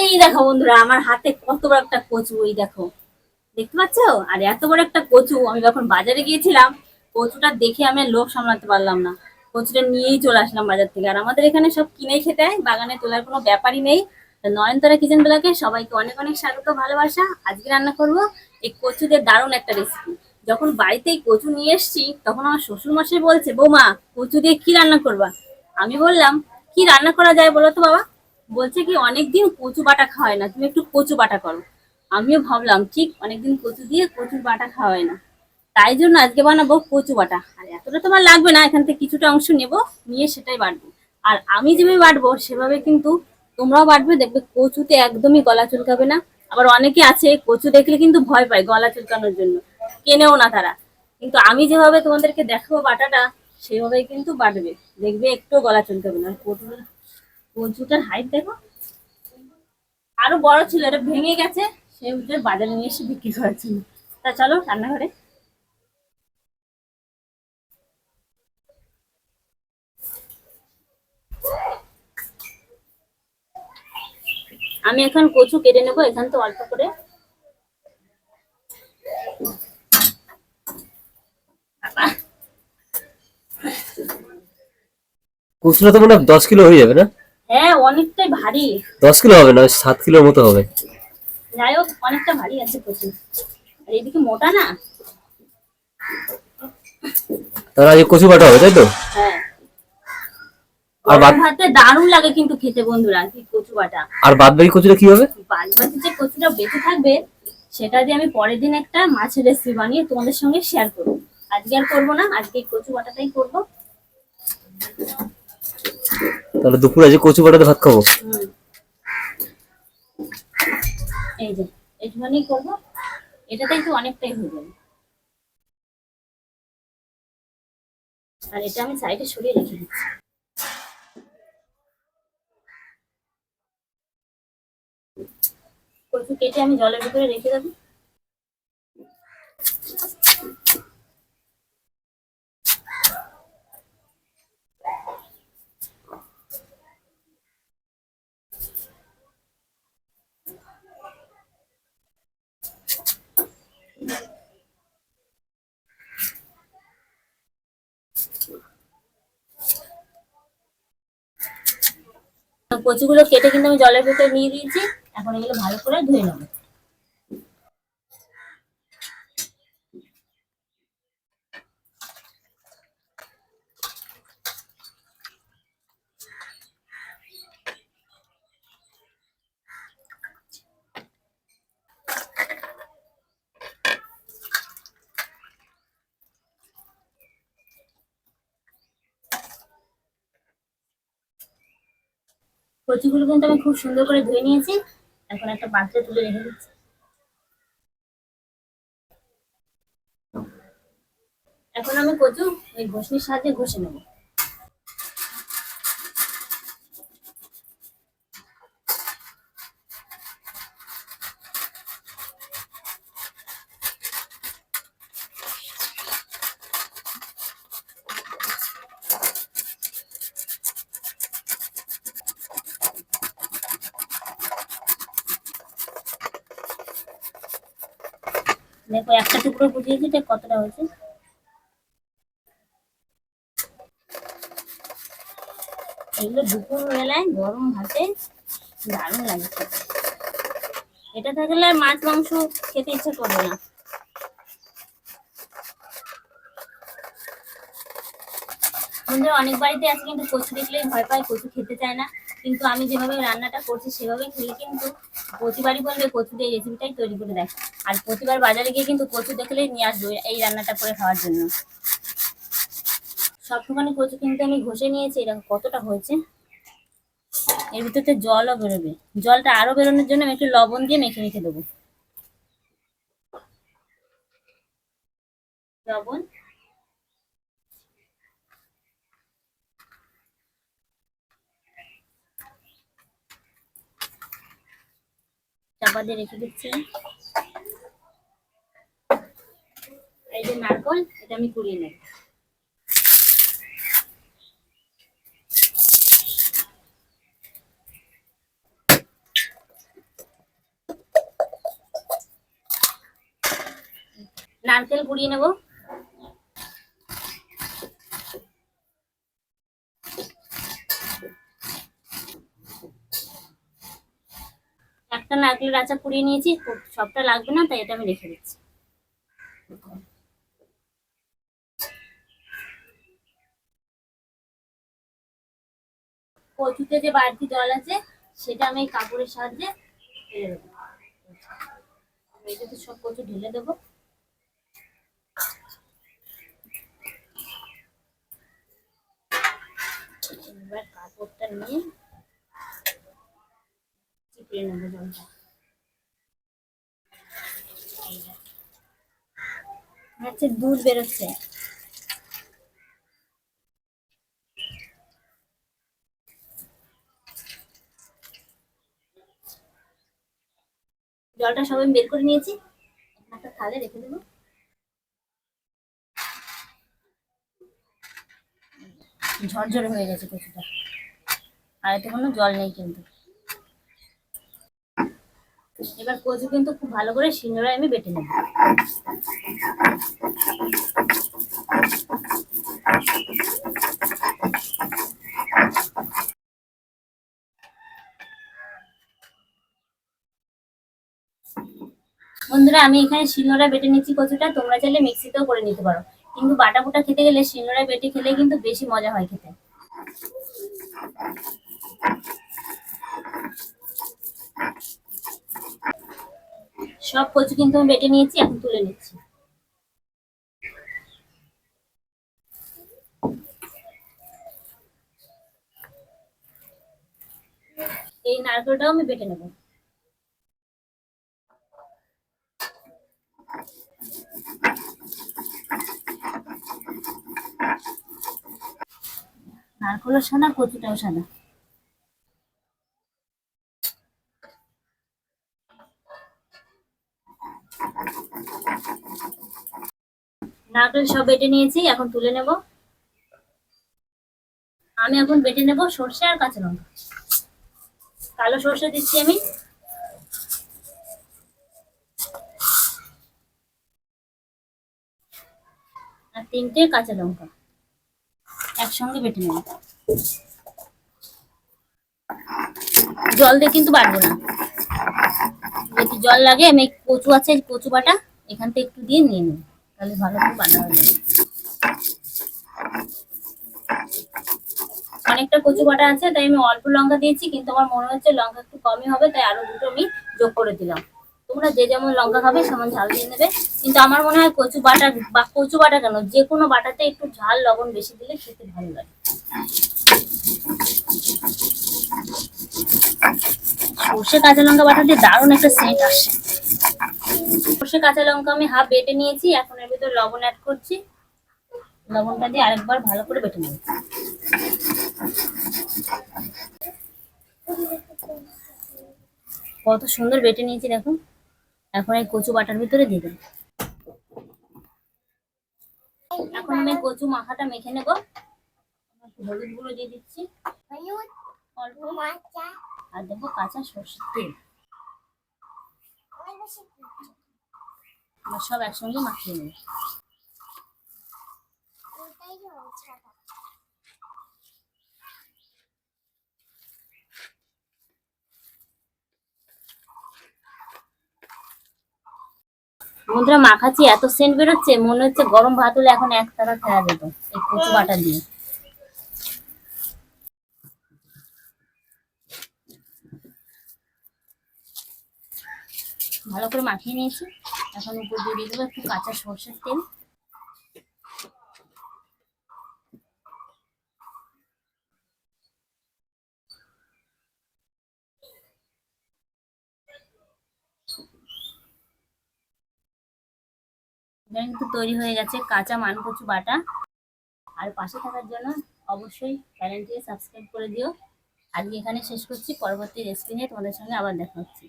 এই দেখো বন্ধুরা, আমার হাতে কত বড় একটা কচু, এই দেখো। দেখতে পাচ্ছ? আর এত বড় একটা কচু, আমি যখন বাজারে গিয়েছিলাম, কচুটা দেখে আমি লোভ সামলাতে পারলাম না। কচুটা নিয়েই চলে আসলাম বাজার থেকে। আর আমাদের এখানে সব কিনে খেতে হয়, বাগানে তোলার কোনো ব্যাপারই নেই। নয়নতারা কিচেন ব্লকে সবাইকে অনেক অনেক স্বাগত, ভালোবাসা। আজকে রান্না করব এই কচুদের দারুণ একটা রেসিপি যখন বাড়িতে কচু নিয়ে এসেছি, তখন আমার শ্বশুর মশাই বলছে, বৌমা, কচু দিয়ে কি রান্না করবা? আমি বললাম, কি রান্না করা যায় বলো তো বাবা? বলছে কি, অনেকদিন কচু বাটা খাওয়ায় না, তুমি একটু কচু বাটা করো। আমিও ভাবলাম, ঠিক, অনেকদিন কচু দিয়ে কচুর বাটা খাওয়ায় না। তাই জন্য আজকে বানাবো কচু বাটা। আর এতটা তোমার লাগবে না, এখান থেকে কিছুটা অংশ নেব, নিয়ে সেটাই বাটবো। আর আমি যেভাবে বাটবো, সেভাবে কিন্তু তোমরাও বাটবে, দেখবে কচুতে একদমই গলা চুলকাবে না। আবার অনেকে আছে, কচু দেখলে কিন্তু ভয় পায় গলা চুলকানোর জন্য, কেনেও না তারা। কিন্তু আমি যেভাবে তোমাদেরকে দেখাবো বাটাটা, সেভাবেই কিন্তু বাটবে, দেখবে একটু গলা চুলকাবে না। কচুর কচুটার হাইট দেখো। আরও বড় ছিল, এটা ভেঙে গেছে, সে উঠে বাজারে নিয়ে এসে বিক্রি জন্য তা চলো রান্নাঘরে। আমি এখন কচু কেটে নেব, এখান তো অল্প করে। কুচরা তো মনে হয় দশ কিলো হয়ে যাবে না? হ্যাঁ অনেকটাই ভারী। দশ কিলো হবে না সাত কিলোর মতো হবে। যাই হোক অনেকটা ভারী আছে কচু আর এদিকে মোটা না? তাহলে আজকে কচু বাটা হবে তাই তো? হ্যাঁ। আর বাদ ভাতে দারুণ লাগে কিন্তু খেতে বন্ধুরা কি কচু বাটা। আর বাদ বাকি কচুটা কি হবে? বাদ বাকি যে কচুটা বেঁচে থাকবে সেটা দিয়ে আমি পরের দিন একটা মাছের রেসিপি বানিয়ে তোমাদের সঙ্গে শেয়ার করব। আজকে আর করব না আজকে কচু বাটাটাই করব। তাহলে দুপুরে আজকে কচু বাটাতে ভাত খাব। এই যে অনেকটাই হয়ে যাবে। আর এটা আমি কচু কেটে আমি জলের ভিতরে রেখে দেবো। কচুগুলো কেটে কিন্তু আমি জলের ভেতরে নিয়ে দিয়েছি। এখন এগুলো ভালো করে ধুয়ে নেব। কচুগুলো কিন্তু আমি খুব সুন্দর করে ধুয়ে নিয়েছি। এখন একটা পাত্রে তুলে রেখে দিচ্ছি। এখন আমি কচু ওই ঘষনির সাহায্যে ঘষে নেব। দেখো, একটা টুকরো বুঝিয়েছি এটা কতটা হয়েছে। এগুলো দুপুর বেলায় গরম ভাতে দারুণ লাগে খেতে। এটা থাকলে মাছ, মাংস খেতে ইচ্ছা করবে না। বন্ধুরা অনেক বাড়িতে আছে কিন্তু কচু দেখলেই ভয় পায়, কচু খেতে চায় না। কিন্তু আমি যেভাবে রান্নাটা করছি সেভাবে খেলে কিন্তু প্রতিবারই বলবে, কচু দিয়ে রেসিপিটাই তৈরি করে দেয় আর প্রতিবার বাজারে গিয়ে কিন্তু কচু দেখলেই নিয়ে আসব এই রান্নাটা করে খাওয়ার জন্য। সবটুখানি কচু কিন্তু আমি ঘষে নিয়েছি এরকম কতটা হয়েছে? এর ভিতরে জলও বেরোবে। জলটা আরও বেরোনোর জন্য আমি একটু লবণ দিয়ে মেখে রেখে দেবো। লবণ বাদে রেখে দিচ্ছি। এই যে নারকল এটা আমি কুড়িয়ে নেব। নারকেল কুড়িয়ে নেব। একটা নারকেলের আচা কুড়িয়ে নিয়েছি সবটা লাগবে না, তাই এটা আমি রেখে দিচ্ছি। কচুতে যে বাড়তি জল আছে, সেটা আমি কাপড়ের সাহায্যে এটাতে সব কচু ঢেলে দেবো। এবার কাপড়টা নিয়ে নেব জলটা হচ্ছে দুধ বেরোচ্ছে। জলটা সবাই বের করে নিয়েছি। একটা থালে রেখে দেবো। ঝরঝরে হয়ে গেছে কচুটা। আর এতে কোনো জল নেই কিন্তু। এবার কচু কিন্তু খুব ভালো করে শিঙড়ায় আমি বেটে নেব। বন্ধুরা, আমি এখানে শিলনোড়া বেটে নিচ্ছি কচুটা, তোমরা চাইলে মিক্সিতেও করে নিতে পারো। কিন্তু বাটা বুটা খেতে গেলে শিলনোড়া বেটে খেলে কিন্তু বেশি মজা হয় খেতে। সব কচু কিন্তু আমি বেটে নিয়েছি, এখন তুলে নিচ্ছি। এই নারকেলটাও আমি বেটে নেব। নারকেলও সাদা, কচুটাও সাদা। নারকেল সব বেটে নিয়েছি, এখন তুলে নেব। আমি এখন বেটে নেব সর্ষে আর কাঁচা লঙ্কা। কালো সর্ষে দিচ্ছি আমি। আর তিনটে কাঁচা লঙ্কা। একসঙ্গে বেটে নেব। জল দিয়ে কিন্তু বাটবো না। যদি জল লাগে, আমি কচু আছে, কচু বাটা এখান থেকে একটু দিয়ে নিয়ে নেব। তাহলে ভালো করে হয়ে যাবে অনেকটা কচু বাটা আছে, তাই আমি অল্প লঙ্কা দিয়েছি, কিন্তু আমার মনে হচ্ছে লঙ্কা একটু কমই হবে, তাই আরও দুটো আমি যোগ করে দিলাম। তোমরা যে যেমন লঙ্কা খাবে, সমান ঝাল দিয়ে নেবে। কিন্তু আমার মনে হয় কচু বাটা বা কচু বাটা কেন, যে কোনো বাটাতে একটু ঝাল, লবণ বেশি দিলে খেতে ভালো লাগে। সর্ষে কাঁচা লঙ্কা বাটাতে দারুণ একটা সেন্ট আসে। সর্ষে, কাঁচা লঙ্কা আমি হাফ বেটে নিয়েছি, এখন এর ভিতর লবণ অ্যাড করছি। লবণটা দিয়ে আরেকবার ভালো করে বেটে নেব। কত সুন্দর বেটে নিয়েছি দেখো এখন এই কচু বাটার ভিতরে দিয়ে দেবো। এখন আমি কচু মাখাটা মেখে নেব। হলুদ গুঁড়ো দিয়ে দিচ্ছি। আর দেবো কাঁচা সর্ষের তেল। এবার সব একসঙ্গে মাখিয়ে নেব বন্ধুরা মাখাচ্ছি এত সেন্ট বেরোচ্ছে মনে হচ্ছে গরম ভাত হলে এখন এক তারা খাওয়া যেত এই কচু বাটা দিয়ে। ভালো করে মাখিয়ে নিয়েছি। এখন উপর দিয়ে দিয়ে দেবো, একটু কাঁচা সর্ষের তেল। কিন্তু তৈরি হয়ে গেছে কাঁচা মান কচু বাটা। আর পাশে থাকার জন্য অবশ্যই চ্যানেলটিকে সাবস্ক্রাইব করে দিও। আজকে এখানে শেষ করছি, পরবর্তী রেসিপি নিয়ে তোমাদের সঙ্গে আবার দেখা হচ্ছে।